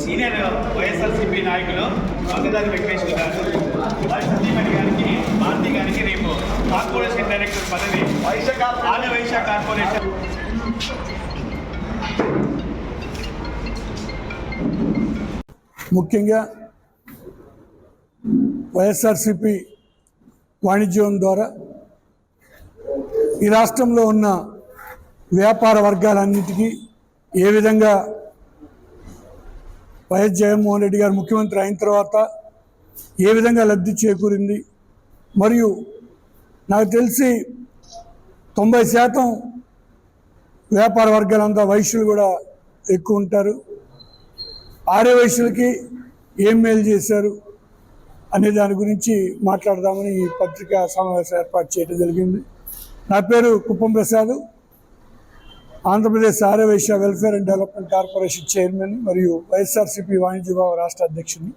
Senior YSRCP నాయకులు వంగదారి వెంకటేశ్వర గారు వారి సతీమణి గారికి భారతి గారికి రేపు కార్పొరేషన్ డైరెక్టర్ పదవి వైశాఖ ఆంధ్ర వైశాఖ కార్పొరేషన్. ముఖ్యంగా వైఎస్ఆర్సిపి వాణిజ్యం ద్వారా ఈ రాష్ట్రంలో ఉన్న వ్యాపార వర్గాలన్నిటికీ ఏ విధంగా వైఎస్ జగన్మోహన్ రెడ్డి గారు ముఖ్యమంత్రి అయిన తర్వాత ఏ విధంగా లబ్ధి చేకూరింది? మరియు నాకు తెలిసి తొంభై శాతం వ్యాపార వర్గాలంతా వైశ్యులు కూడా ఎక్కువ ఉంటారు. ఆర్య వయసులకి ఏం మేలు చేశారు అనే దాని గురించి మాట్లాడదామని ఈ పత్రికా సమావేశం ఏర్పాటు చేయడం జరిగింది. నా పేరు Kuppam Prasad. Andhra Pradesh Arya Vaishya welfare and development corporation chairman మరియు వైఎస్ఆర్సీపీ వాణిజ్య విభాగ రాష్ట్ర అధ్యక్షుని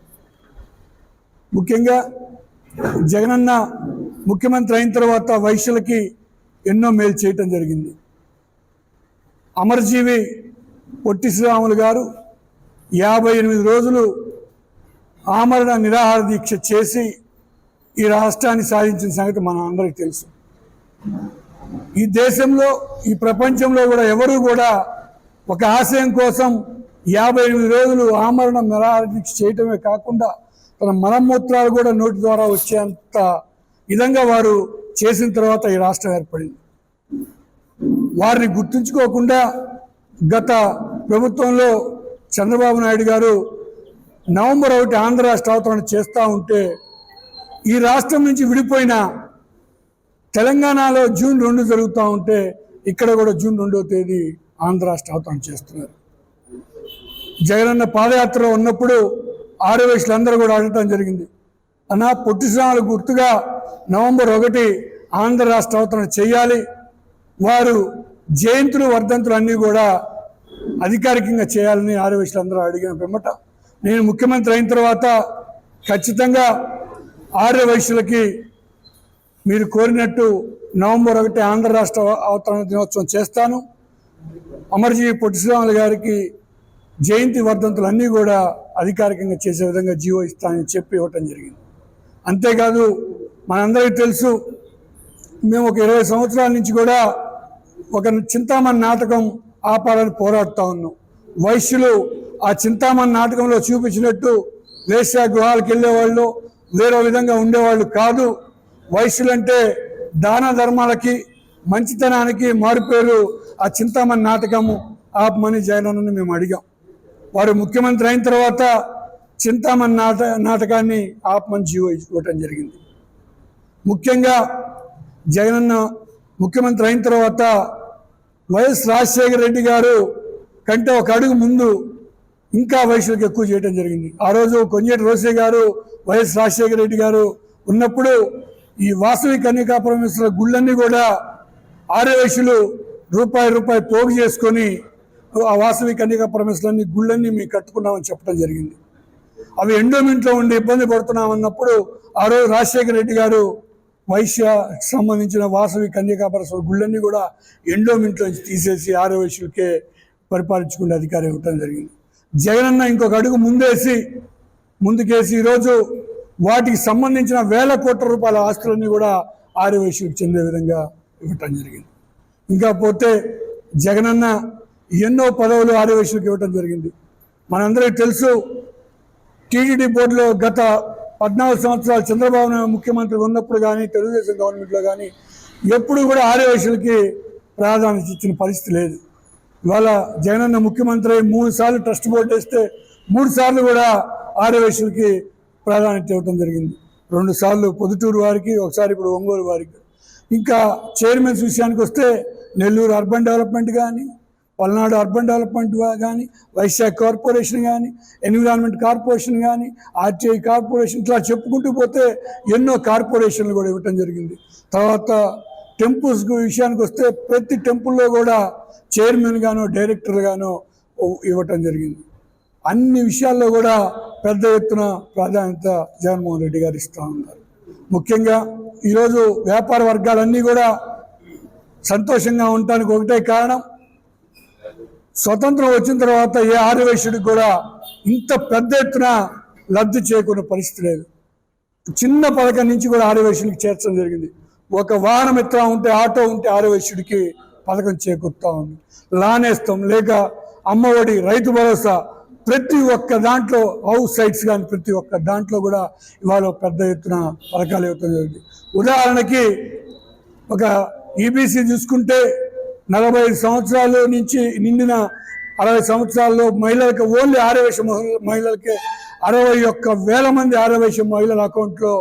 ముఖ్యంగా జగనన్న ముఖ్యమంత్రి అయిన తర్వాత వైశ్యులకి ఎన్నో మేలు చేయటం జరిగింది. అమరజీవి పొట్టి శ్రీరాములు గారు యాభై ఎనిమిది రోజులు ఆమరణ నిరాహార దీక్ష చేసి ఈ రాష్ట్రాన్ని సాధించిన సంగతి మన అందరికీ తెలుసు. ఈ దేశంలో ఈ ప్రపంచంలో కూడా ఎవరు కూడా ఒక ఆశయం కోసం యాభై ఎనిమిది రోజులు ఆమరణ నిరాహార చేయటమే కాకుండా తన మలమూత్రాలు కూడా నోటి ద్వారా వచ్చేంత విధంగా వారు చేసిన తర్వాత ఈ రాష్ట్రం ఏర్పడింది. వారిని గుర్తుంచుకోకుండా గత ప్రభుత్వంలో చంద్రబాబు నాయుడు గారు నవంబర్ ఒకటి ఆంధ్ర రాష్ట్ర అవతరణ చేస్తూ ఉంటే ఈ రాష్ట్రం నుంచి విడిపోయిన తెలంగాణలో జూన్ రెండు జరుగుతూ ఉంటే ఇక్కడ కూడా జూన్ రెండో తేదీ ఆంధ్ర రాష్ట్ర చేస్తున్నారు. జగనన్న పాదయాత్ర ఉన్నప్పుడు ఆరు కూడా అడగటం జరిగింది. అన్న పొట్టి శ్రామాలకు గుర్తుగా నవంబర్ ఒకటి ఆంధ్ర రాష్ట్ర చేయాలి. వారు జయంతులు వర్ధంతులు అన్నీ కూడా అధికారికంగా చేయాలని ఆరు వయసులందరూ అడిగిన పిమ్మట. నేను ముఖ్యమంత్రి అయిన తర్వాత ఖచ్చితంగా ఆర్య మీరు కోరినట్టు నవంబర్ ఒకటి ఆంధ్ర రాష్ట్ర అవతరణ దినోత్సవం చేస్తాను. అమర్జీవి పొట్టి శ్రీరాములు గారికి జయంతి వర్ధంతులు అన్నీ కూడా అధికారికంగా చేసే విధంగా జీవో ఇస్తానని చెప్పి ఇవ్వటం జరిగింది. అంతేకాదు మనందరికీ తెలుసు మేము ఒక ఇరవై సంవత్సరాల నుంచి కూడా ఒక చింతామణి నాటకం ఆపాలని పోరాడుతూ ఉన్నాం. వైశ్యులు ఆ చింతామణి నాటకంలో చూపించినట్టు వేశ్యా గృహాలకు వెళ్ళేవాళ్ళు వేరే విధంగా ఉండేవాళ్ళు కాదు. వయసులంటే దాన ధర్మాలకి మంచితనానికి మారుపేరు ఆ చింతామణి నాటకము ఆపమని జగనన్నని మేము అడిగాం. వారు ముఖ్యమంత్రి అయిన తర్వాత చింతామణి నాట నాటకాన్ని ఆపమని జీవో ఇవ్వటం జరిగింది. ముఖ్యంగా జగనన్న ముఖ్యమంత్రి అయిన తర్వాత వైఎస్ రాజశేఖర రెడ్డి గారు కంటే ఒక అడుగు ముందు ఇంకా వయసులకు ఎక్కువ చేయడం జరిగింది. ఆ రోజు కొంజేటి రోసే గారు వైఎస్ రాజశేఖర రెడ్డి గారు ఉన్నప్పుడు ఈ వాసవి కన్యకా పరమేశ్వర గుళ్ళన్నీ కూడా ఆరు రూపాయి రూపాయి పోగు చేసుకొని ఆ వాసవి కన్యకా పరమేశ్వరాన్ని గుళ్ళన్నీ మేము కట్టుకున్నామని చెప్పడం జరిగింది. అవి ఎండోమెంట్లో ఉండి ఇబ్బంది పడుతున్నామన్నప్పుడు ఆ రోజు రాజశేఖర రెడ్డి గారు వైశ్య సంబంధించిన వాసవి కన్యకాపరస్వర గుళ్ళన్నీ కూడా ఎండోమెంట్లో తీసేసి ఆరో పరిపాలించుకునే అధికారం ఇవ్వటం జరిగింది. జగనన్న ఇంకొక అడుగు ముందేసి ముందుకేసి ఈరోజు వాటికి సంబంధించిన వేల కోట్ల రూపాయల ఆస్తులన్నీ కూడా ఆర్య చెందే విధంగా ఇవ్వటం జరిగింది. ఇంకా పోతే జగనన్న ఎన్నో పదవులు ఆర్య ఇవ్వటం జరిగింది. మనందరికీ తెలుసు టీటీడీ బోర్డులో గత పద్నాలుగు సంవత్సరాలు చంద్రబాబు నాయుడు ముఖ్యమంత్రి ఉన్నప్పుడు కానీ తెలుగుదేశం గవర్నమెంట్లో కానీ ఎప్పుడు కూడా ఆర్య ప్రాధాన్యత ఇచ్చిన పరిస్థితి లేదు. ఇవాళ జగనన్న ముఖ్యమంత్రి మూడు సార్లు ట్రస్ట్ బోర్డు వేస్తే మూడు సార్లు కూడా ఆర్య ప్రాధాన్యత ఇవ్వడం జరిగింది. రెండుసార్లు పొద్దుటూరు వారికి ఒకసారి ఇప్పుడు ఒంగోలు వారికి. ఇంకా చైర్మన్స్ విషయానికి వస్తే నెల్లూరు అర్బన్ డెవలప్మెంట్ కానీ పల్నాడు అర్బన్ డెవలప్మెంట్ కానీ వైశాఖ్ కార్పొరేషన్ కానీ ఎన్విరాన్మెంట్ కార్పొరేషన్ కానీ ఆర్టీఐ కార్పొరేషన్ ఇట్లా చెప్పుకుంటూ పోతే ఎన్నో కార్పొరేషన్లు కూడా ఇవ్వటం జరిగింది. తర్వాత టెంపుల్స్ విషయానికి వస్తే ప్రతి టెంపుల్లో కూడా చైర్మన్ గానో డైరెక్టర్ గానో ఇవ్వటం జరిగింది. అన్ని విషయాల్లో కూడా పెద్ద ఎత్తున ప్రాధాన్యత జగన్మోహన్ రెడ్డి గారు ఇస్తూ ఉన్నారు. ముఖ్యంగా ఈరోజు వ్యాపార వర్గాలన్నీ కూడా సంతోషంగా ఉండటానికి ఒకటే కారణం స్వతంత్రం వచ్చిన తర్వాత ఏ ఆర్యవైశ్యుడికి కూడా ఇంత పెద్ద ఎత్తున లబ్ధి చేకూరిన పరిస్థితి లేదు. చిన్న పథకం నుంచి కూడా ఆర్యవైశ్యుడికి చేర్చడం జరిగింది. ఒక వాహనం ఎత్తున ఉంటే ఆటో ఉంటే ఆర్యవైశ్యుడికి పథకం చేకూరుతా ఉంది. లానేస్తాం లేక అమ్మఒడి రైతు భరోసా ప్రతి ఒక్క దాంట్లో హౌస్ సైట్స్ కానీ ప్రతి ఒక్క దాంట్లో కూడా ఇవాళ పెద్ద ఎత్తున పథకాలు ఇవ్వటం జరిగింది. ఉదాహరణకి ఒక ఈబీసీ చూసుకుంటే నలభై ఐదు సంవత్సరాల నుంచి నిండిన అరవై సంవత్సరాల్లో మహిళలకు ఓన్లీ ఆరవేశ మహిళలకి అరవై ఒక్క వేల మంది ఆరవేశ మహిళల అకౌంట్లో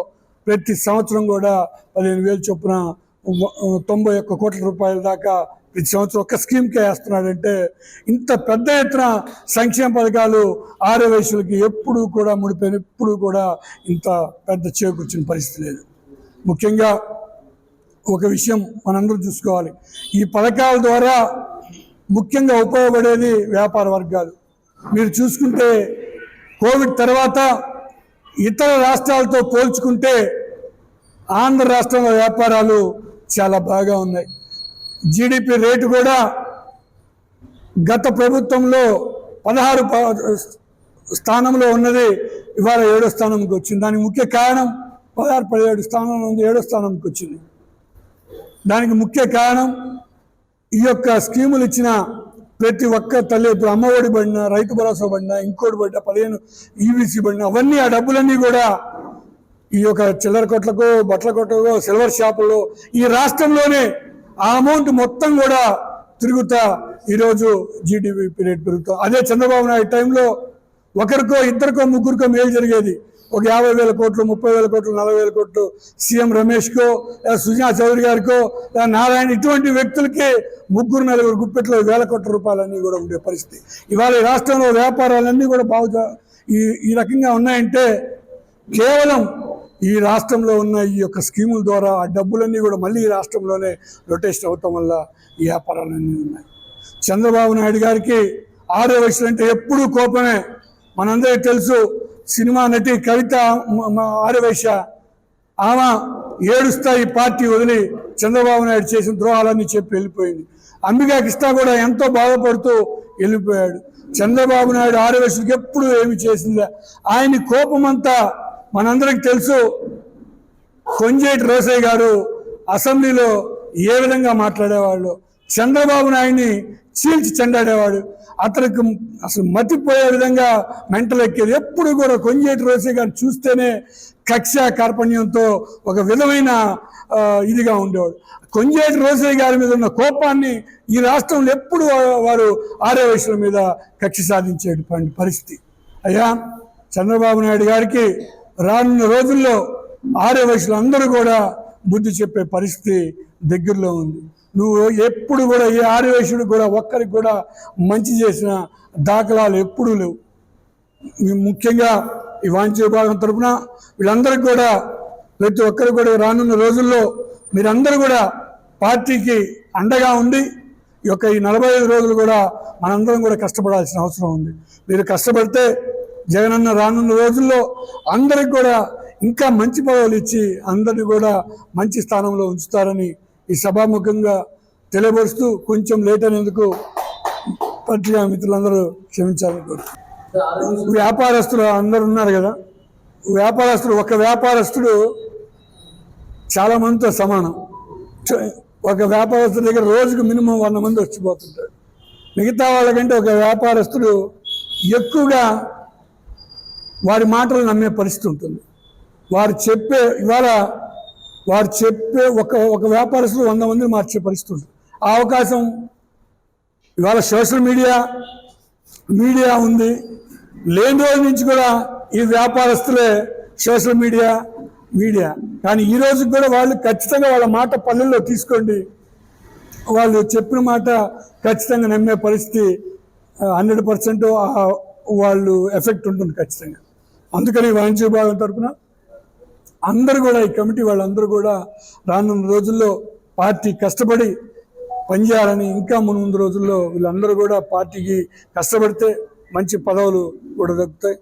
ప్రతి సంవత్సరం కూడా పదిహేను వేలు చొప్పున తొంభై ఒక్క కోట్ల రూపాయల దాకా ప్రతి సంవత్సరం ఒక స్కీమ్కే వేస్తున్నాడంటే ఇంత పెద్ద ఎత్తున సంక్షేమ పథకాలు ఆరవేశులకి ఎప్పుడూ కూడా ముడిపోయిన ఎప్పుడూ కూడా ఇంత పెద్ద చేకూర్చిన పరిస్థితి లేదు. ముఖ్యంగా ఒక విషయం మనందరూ చూసుకోవాలి. ఈ పథకాల ద్వారా ముఖ్యంగా ఉపయోగపడేది వ్యాపార వర్గాలు. మీరు చూసుకుంటే కోవిడ్ తర్వాత ఇతర రాష్ట్రాలతో పోల్చుకుంటే ఆంధ్ర రాష్ట్రంలో వ్యాపారాలు చాలా బాగా ఉన్నాయి. జీడిపి రేటు కూడా గత ప్రభుత్వంలో పదహారు ప- స్థానంలో ఉన్నది. ఇవాళ ఏడో స్థానంకి వచ్చింది. దానికి ముఖ్య కారణం పదహారు పదిహేడు స్థానంలో ఉంది ఏడో స్థానంకి వచ్చింది. దానికి ముఖ్య కారణం ఈ యొక్క స్కీములు ఇచ్చిన ప్రతి ఒక్క తల్లి ఇప్పుడు అమ్మఒడి పడిన రైతు భరోసా పడిన ఇంకోటి పడిన పదిహేను ఈవీసీ పడిన అవన్నీ ఆ డబ్బులన్నీ కూడా ఈ యొక్క చిల్లర కొట్లకు బట్టల కొట్లకు సిల్వర్ షాపుల్లో ఈ రాష్ట్రంలోనే ఆ అమౌంట్ మొత్తం కూడా తిరుగుతా ఈరోజు జీడిపి రేట్ పెరుగుతా. అదే చంద్రబాబు నాయుడు టైంలో ఒకరికో ఇద్దరికో ముగ్గురికో మేలు జరిగేది. ఒక యాభై వేల కోట్లు ముప్పై వేల కోట్లు నలభై వేల కోట్లు సీఎం రమేష్కో లేదా సుజనా చౌదరి గారికో లేదా నారాయణ ఇటువంటి వ్యక్తులకి ముగ్గురు నలుగురు గుప్పెట్లో వేల కోట్ల రూపాయలన్నీ కూడా ఉండే పరిస్థితి. ఇవాళ ఈ రాష్ట్రంలో వ్యాపారాలన్నీ కూడా బాగు ఈ ఈ రకంగా ఉన్నాయంటే కేవలం ఈ రాష్ట్రంలో ఉన్న ఈ యొక్క స్కీముల ద్వారా ఆ డబ్బులన్నీ కూడా మళ్ళీ ఈ రాష్ట్రంలోనే రొటేషన్ అవటం వల్ల ఈ వ్యాపారాలన్నీ ఉన్నాయి. చంద్రబాబు నాయుడు గారికి ఆరో వయసులు అంటే ఎప్పుడూ కోపమే. మనందరికీ తెలుసు సినిమా నటి కవిత మ- ఆర్యవైశ్య ఆమె ఏడుస్తా ఈ పార్టీ వదిలి చంద్రబాబు నాయుడు చేసిన ద్రోహాలన్నీ చెప్పి వెళ్ళిపోయింది. అంబికా కృష్ణ కూడా ఎంతో బాధపడుతూ వెళ్ళిపోయాడు. చంద్రబాబు నాయుడు ఆర్యవైశ్యుడికి ఎప్పుడు ఏమి చేసిందా ఆయన కోపమంతా మనందరికి తెలుసు కొంజేటి రోసయ్య గారు అసెంబ్లీలో ఏ విధంగా మాట్లాడేవాళ్ళు చంద్రబాబు నాయుడిని చీల్చి చెండాడేవాడు అతనికి అసలు మతిపోయే విధంగా మెంటల్ ఎక్కేది. ఎప్పుడు కూడా కొంజేటి రోసయ్య గారు చూస్తేనే కక్ష కార్పణ్యంతో ఒక విధమైన ఇదిగా ఉండేవాడు. కొంజేటి రోజయ్య గారి మీద ఉన్న కోపాన్ని ఈ రాష్ట్రంలో ఎప్పుడు వారు ఆర్య వయసుల మీద కక్ష సాధించేటువంటి పరిస్థితి. అయ్యా చంద్రబాబు నాయుడు గారికి రానున్న రోజుల్లో ఆడే వయసులు అందరూ కూడా బుద్ధి చెప్పే పరిస్థితి దగ్గరలో ఉంది. నువ్వు ఎప్పుడు కూడా ఏ ఆర్య కూడా ఒక్కరికి కూడా మంచి చేసిన దాఖలాలు ఎప్పుడూ లేవు. ముఖ్యంగా ఈ వాణిజ్య విభాగం తరపున వీళ్ళందరికీ కూడా ప్రతి ఒక్కరు కూడా రానున్న రోజుల్లో మీరందరూ కూడా పార్టీకి అండగా ఉండి ఈ యొక్క ఈ నలభై ఐదు రోజులు కూడా మనందరం కూడా కష్టపడాల్సిన అవసరం ఉంది. మీరు కష్టపడితే జగనన్న రానున్న రోజుల్లో అందరికి కూడా ఇంకా మంచి పదవులు ఇచ్చి అందరిని కూడా మంచి స్థానంలో ఉంచుతారని ఈ సభాముఖంగా తెలియపరుస్తూ కొంచెం లేట్ అయినందుకు పత్రికా మిత్రులందరూ క్షమించాలని కోరుతున్నారు వ్యాపారస్తులు అందరు ఉన్నారు కదా? వ్యాపారస్తుడు ఒక వ్యాపారస్తుడు చాలా మందితో సమానం ఒక వ్యాపారస్తుడి దగ్గర రోజుకు మినిమం వంద మంది వచ్చిపోతుంటారు. మిగతా వాళ్ళకంటే ఒక వ్యాపారస్తుడు ఎక్కువగా వారి మాటలు నమ్మే పరిస్థితి ఉంటుంది. వారు చెప్పే ఇవాళ వారు చెప్పే ఒక ఒక వ్యాపారస్తులు వంద మందిని మార్చే పరిస్థితి ఉంటుంది. ఆ అవకాశం ఇవాళ సోషల్ మీడియా మీడియా ఉంది. లేని రోజు నుంచి కూడా ఈ వ్యాపారస్తులే సోషల్ మీడియా మీడియా. కానీ ఈ రోజు కూడా వాళ్ళు ఖచ్చితంగా వాళ్ళ మాట పల్లెల్లో తీసుకోండి. వాళ్ళు చెప్పిన మాట ఖచ్చితంగా నమ్మే పరిస్థితి హండ్రెడ్ పర్సెంట్ వాళ్ళు ఎఫెక్ట్ ఉంటుంది ఖచ్చితంగా. అందుకని వాణిజ్య విభాగం తరపున అందరూ కూడా ఈ కమిటీ వాళ్ళందరూ కూడా రానున్న రోజుల్లో పార్టీ కష్టపడి పనిచేయాలని ఇంకా ముందు రోజుల్లో వీళ్ళందరూ కూడా పార్టీకి కష్టపడితే మంచి పదవులు కూడా దక్కుతాయి.